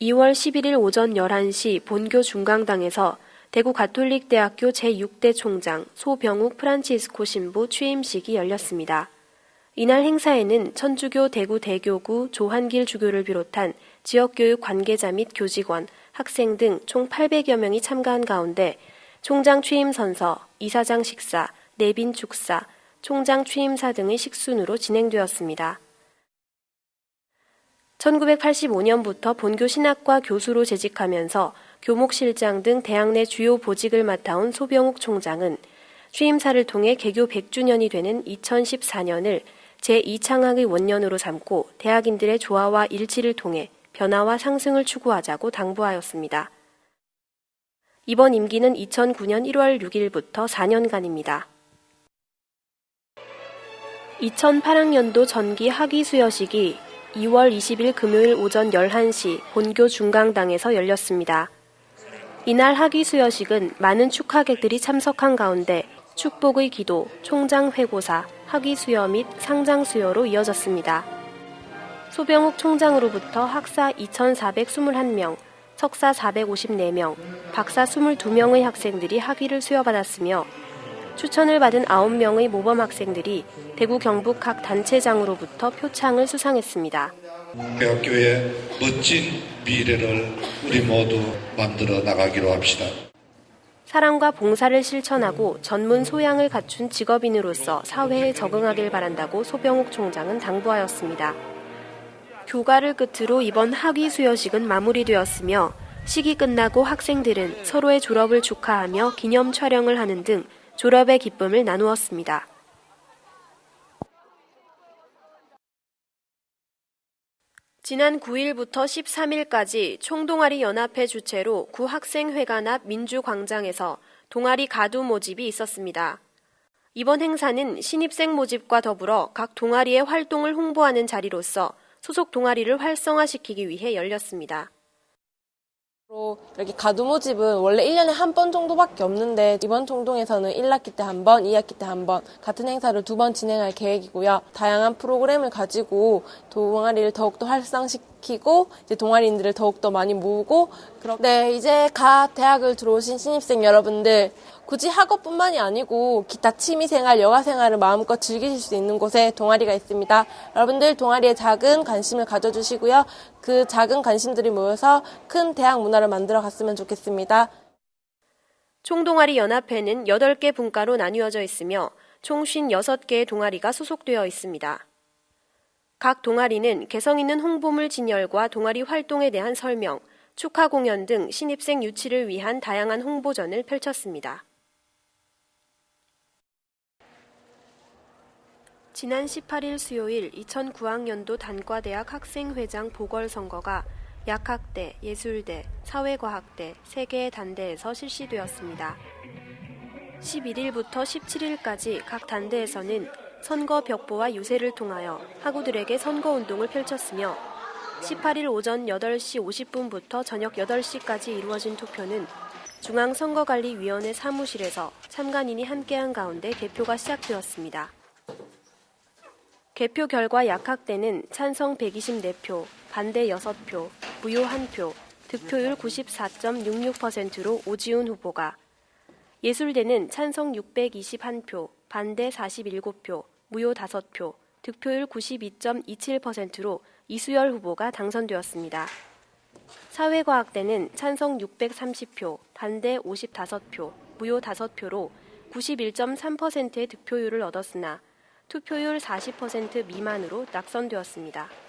2월 11일 오전 11시 본교 중강당에서 대구 가톨릭대학교 제6대 총장 소병욱 프란치스코 신부 취임식이 열렸습니다. 이날 행사에는 천주교 대구 대교구 조한길 주교를 비롯한 지역교육 관계자 및 교직원, 학생 등 총 800여 명이 참가한 가운데 총장 취임 선서, 이사장 식사, 내빈 축사, 총장 취임사 등의 식순으로 진행되었습니다. 1985년부터 본교 신학과 교수로 재직하면서 교목실장 등 대학 내 주요 보직을 맡아온 소병욱 총장은 취임사를 통해 개교 100주년이 되는 2014년을 제2창학의 원년으로 삼고 대학인들의 조화와 일치를 통해 변화와 상승을 추구하자고 당부하였습니다. 이번 임기는 2009년 1월 6일부터 4년간입니다. 2008학년도 전기 학위 수여식이 2월 20일 금요일 오전 11시 본교 중강당에서 열렸습니다. 이날 학위 수여식은 많은 축하객들이 참석한 가운데 축복의 기도, 총장 회고사, 학위 수여 및 상장 수여로 이어졌습니다. 소병욱 총장으로부터 학사 2,421명, 석사 454명, 박사 22명의 학생들이 학위를 수여받았으며 추천을 받은 9명의 모범 학생들이 대구 경북 각 단체장으로부터 표창을 수상했습니다. 대학교의 멋진 미래를 우리 모두 만들어 나가기로 합시다. 사랑과 봉사를 실천하고 전문 소양을 갖춘 직업인으로서 사회에 적응하길 바란다고 소병욱 총장은 당부하였습니다. 교가를 끝으로 이번 학위 수여식은 마무리되었으며 식이 끝나고 학생들은 서로의 졸업을 축하하며 기념 촬영을 하는 등 졸업의 기쁨을 나누었습니다. 지난 9일부터 13일까지 총동아리 연합회 주최로 구학생회관 앞 민주광장에서 동아리 가두 모집이 있었습니다. 이번 행사는 신입생 모집과 더불어 각 동아리의 활동을 홍보하는 자리로서 소속 동아리를 활성화시키기 위해 열렸습니다. 이렇게 가두 모집은 원래 1년에 한 번 정도밖에 없는데 이번 총동에서는 1학기 때 한 번, 2학기 때 한 번 같은 행사를 두 번 진행할 계획이고요. 다양한 프로그램을 가지고 동아리를 더욱더 활성시키 고 이제 동아리인들을 더욱더 많이 모으고 네, 이제 가 대학을 들어오신 신입생 여러분들 굳이 학업뿐만이 아니고 기타 취미생활, 여가생활을 마음껏 즐기실 수 있는 곳에 동아리가 있습니다. 여러분들 동아리에 작은 관심을 가져주시고요. 그 작은 관심들이 모여서 큰 대학 문화를 만들어 갔으면 좋겠습니다. 총동아리 연합회는 8개 분과로 나뉘어져 있으며 총 56개의 동아리가 소속되어 있습니다. 각 동아리는 개성 있는 홍보물 진열과 동아리 활동에 대한 설명, 축하 공연 등 신입생 유치를 위한 다양한 홍보전을 펼쳤습니다. 지난 18일 수요일 2009학년도 단과대학 학생회장 보궐선거가 약학대, 예술대, 사회과학대 3개의 단대에서 실시되었습니다. 11일부터 17일까지 각 단대에서는 선거 벽보와 유세를 통하여 학우들에게 선거 운동을 펼쳤으며 18일 오전 8시 50분부터 저녁 8시까지 이루어진 투표는 중앙선거관리위원회 사무실에서 참관인이 함께한 가운데 개표가 시작되었습니다. 개표 결과 약학대는 찬성 124표, 반대 6표, 무효 1표, 득표율 94.66%로 오지훈 후보가, 예술대는 찬성 621표, 반대 47표, 무효 5표, 득표율 92.27%로 이수열 후보가 당선되었습니다. 사회과학대는 찬성 630표, 반대 55표, 무효 5표로 91.3%의 득표율을 얻었으나 투표율 40% 미만으로 낙선되었습니다.